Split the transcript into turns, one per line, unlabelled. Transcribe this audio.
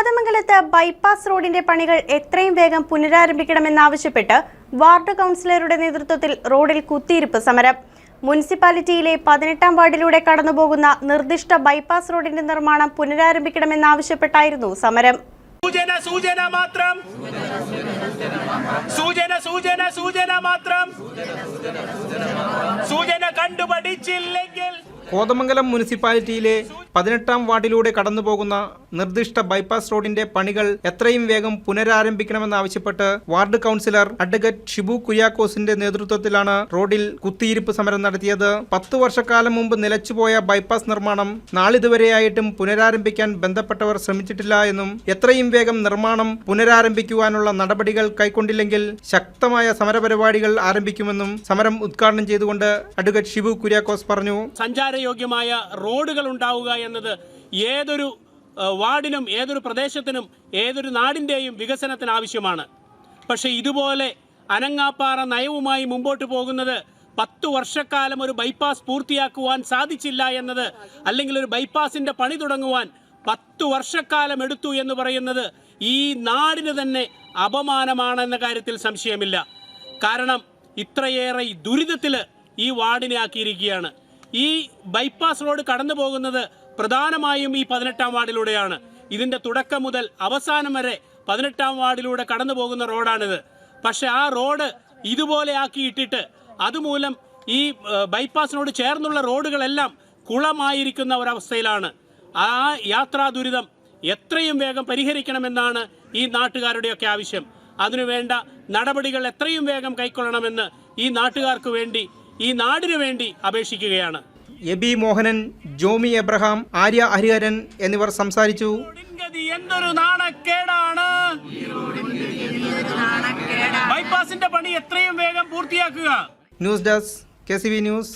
കോതമംഗലത്ത് ബൈപ്പാസ് റോഡിന്റെ പണികൾ എത്രയും വേഗം പുനരാരംഭിക്കണമെന്നാവശ്യപ്പെട്ട് വാർഡ് കൗൺസിലറുടെ നേതൃത്വത്തിൽ റോഡിൽ കുത്തിയിരിപ്പ് സമരം. മുനിസിപ്പാലിറ്റിയിലെ പതിനെട്ടാം വാർഡിലൂടെ കടന്നുപോകുന്ന നിർദ്ദിഷ്ട ബൈപ്പാസ് റോഡിന്റെ നിർമ്മാണം പുനരാരംഭിക്കണമെന്നാവശ്യപ്പെട്ടായിരുന്നു സമരം.
സൂചന സൂചന മാത്രം. സൂചന സൂചന സൂചന മാത്രം. സൂചന കണ്ടുപഠിച്ചില്ലെങ്കിൽ
കോതമംഗലം മുനിസിപ്പാലിറ്റിയിലെ പതിനെട്ടാം വാർഡിലൂടെ കടന്നുപോകുന്ന നിർദ്ദിഷ്ട ബൈപ്പാസ് റോഡിന്റെ പണികൾ എത്രയും വേഗം പുനരാരംഭിക്കണമെന്നാവശ്യപ്പെട്ട് വാർഡ് കൗൺസിലർ അഡ്വക്കേറ്റ് ഷിബു കുര്യാക്കോസിന്റെ നേതൃത്വത്തിലാണ് റോഡിൽ കുത്തിയിരിപ്പ് സമരം നടത്തിയത്. പത്തു വർഷക്കാലം മുമ്പ് നിലച്ചുപോയ ബൈപ്പാസ് നിർമ്മാണം നാളിതുവരെയായിട്ടും പുനരാരംഭിക്കാൻ ബന്ധപ്പെട്ടവർ ശ്രമിച്ചിട്ടില്ല എന്നും എത്രയും വേഗം നിർമ്മാണം പുനരാരംഭിക്കുവാനുള്ള നടപടികൾ കൈക്കൊണ്ടില്ലെങ്കിൽ ശക്തമായ സമരപരിപാടികൾ ആരംഭിക്കുമെന്നും സമരം ഉദ്ഘാടനം ചെയ്തുകൊണ്ട് അഡ്വക്കേറ്റ് ഷിബു കുര്യാക്കോസ് പറഞ്ഞു.
സഞ്ചാരയോഗ്യമായ റോഡുകൾ ഉണ്ടാവുക എന്നത് ഏതൊരു വാർഡിനും ഏതൊരു പ്രദേശത്തിനും ഏതൊരു നാടിന്റെയും വികസനത്തിന് ആവശ്യമാണ്. പക്ഷേ ഇതുപോലെ അനങ്ങാപ്പാറ നയവുമായി മുമ്പോട്ട് പോകുന്നത് പത്തു വർഷക്കാലം ഒരു ബൈപ്പാസ് പൂർത്തിയാക്കുവാൻ സാധിച്ചില്ല എന്നത് അല്ലെങ്കിൽ ഒരു ബൈപ്പാസിന്റെ പണി തുടങ്ങുവാൻ പത്തു വർഷക്കാലം എടുത്തു എന്ന് പറയുന്നത് ഈ നാടിന് തന്നെ അപമാനമാണെന്ന കാര്യത്തിൽ സംശയമില്ല. കാരണം ഇത്രയേറെ ദുരിതത്തിൽ ഈ വാർഡിനെ ആക്കിയിരിക്കുകയാണ്. ഈ ബൈപ്പാസ് റോഡ് കടന്നു പോകുന്നത് പ്രധാനമായും ഈ പതിനെട്ടാം വാർഡിലൂടെയാണ്. ഇതിന്റെ തുടക്കം മുതൽ അവസാനം വരെ പതിനെട്ടാം വാർഡിലൂടെ കടന്നു പോകുന്ന റോഡാണിത്. പക്ഷെ ആ റോഡ് ഇതുപോലെ ആക്കിയിട്ടിട്ട് അതുമൂലം ഈ ബൈപ്പാസിനോട് ചേർന്നുള്ള റോഡുകളെല്ലാം കുളമായിരിക്കുന്ന ഒരവസ്ഥയിലാണ്. ആ യാത്രാ ദുരിതം എത്രയും വേഗം പരിഹരിക്കണമെന്നാണ് ഈ നാട്ടുകാരുടെയൊക്കെ ആവശ്യം. അതിനുവേണ്ട നടപടികൾ എത്രയും വേഗം കൈക്കൊള്ളണമെന്ന് ഈ നാട്ടുകാർക്ക് വേണ്ടി ഈ നാടിനു വേണ്ടി അപേക്ഷിക്കുകയാണ്.
എബി മോഹനൻ ജോമി എബ്രഹാം ആര്യ ഹരിഹരൻ എന്നിവർ സംസാരിച്ചു.
എന്തൊരു നാണക്കേടാണ്? ബൈപ്പാസിന്റെ പണി എത്രയും വേഗം പൂർത്തിയാക്കുക.
News desk K news.